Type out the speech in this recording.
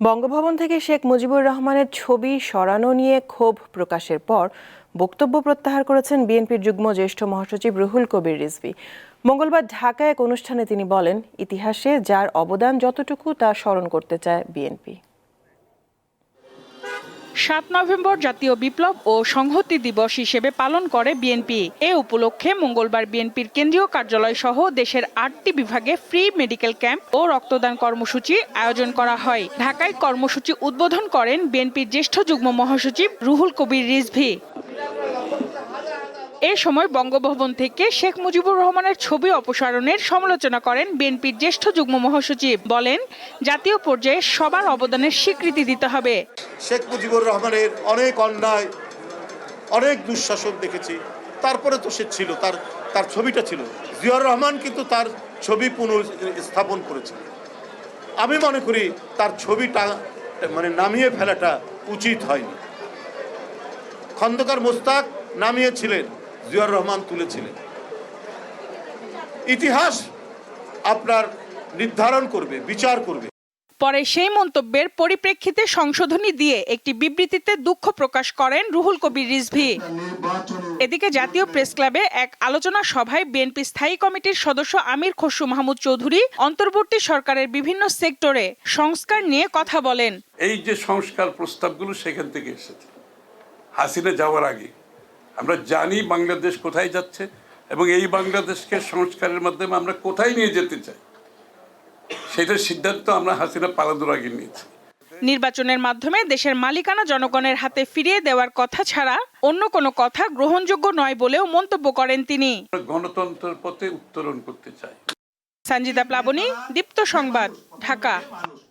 বঙ্গভবন থেকে শেখ মুজিবুর রহমানের ছবি সরানো নিয়ে ক্ষোভ প্রকাশের পর বক্তব্য প্রত্যাহার করেছেন বিএনপির যুগ্ম জ্যেষ্ঠ মহাসচিব রুহুল কবির রিজভী। মঙ্গলবার ঢাকায় এক অনুষ্ঠানে তিনি বলেন, ইতিহাসে যার অবদান যতটুকু তা স্মরণ করতে চায় বিএনপি। সাত নভেম্বর জাতীয় বিপ্লব ও সংহতি দিবস হিসেবে পালন করে বিএনপি। এ উপলক্ষে মঙ্গলবার বিএনপির কেন্দ্রীয় কার্যালয় সহ দেশের আটটি বিভাগে ফ্রি মেডিকেল ক্যাম্প ও রক্তদান কর্মসূচি আয়োজন করা হয়। ঢাকায় কর্মসূচি উদ্বোধন করেন বিএনপির জ্যেষ্ঠ যুগ্ম মহাসচিব রুহুল কবির রিজভী। এ সময় বঙ্গভবন থেকে শেখ মুজিবুর রহমানের ছবি অপসারণের সমালোচনা করেন বিএনপির জ্যেষ্ঠ যুগ্ম মহাসচিব। বলেন, জাতীয় পর্যায়ে সবার অবদানের স্বীকৃতি দিতে হবে। শেখ মুজিবুর রহমানের অনেক অন্যায়, অনেক দুঃশাসন দেখেছি। তারপরে তো সে ছিল, তার তার ছবিটা ছিল। জিয়াউর রহমান কিন্তু তার ছবি পুনঃস্থাপন করেছে। আমি মনে করি তার ছবিটা মানে নামিয়ে ফেলাটা উচিত হয়নি। খন্দকার মোস্তাক নামিয়েছিলেন। জিয়াউর রহমান তুলেছিলেন। ইতিহাস আপনার নির্ধারণ করবে বিচার করবে। পরে সেই মন্তব্যের পরিপ্রেক্ষিতে সংশোধনী দিয়ে একটি বিবৃতিতে দুঃখ প্রকাশ করেন রুহুল কবির রিজভী। এদিকে জাতীয় প্রেস ক্লাবে এক আলোচনা সভায় বিএনপি স্থায়ী কমিটির সদস্য আমির খসরু মাহমুদ চৌধুরী অন্তর্বর্তী সরকারের বিভিন্ন সেক্টরে সংস্কার নিয়ে কথা বলেন। এই যে সংস্কার প্রস্তাবগুলো সেখান থেকে এসেছে। হাসিনা যাওয়ার আগে আমরা জানি বাংলাদেশ কোথায় যাচ্ছে এবং এই বাংলাদেশকে সংস্কারের মাধ্যমে আমরা কোথায় নিয়ে যেতে চাই। সেটার সিদ্ধান্ত আমরা হাসিনা পালানোর আগে নিয়েছি। নির্বাচনের মাধ্যমে দেশের মালিকানা জনগণের হাতে ফিরিয়ে দেওয়ার কথা ছাড়া অন্য কোনো কথা গ্রহণযোগ্য নয় বলেও মন্তব্য করেন তিনি। গণতন্ত্রের পথে উত্তরণ করতে চাই। সঞ্জিতা প্লাবনী দীপ্ত সংবাদ ঢাকা।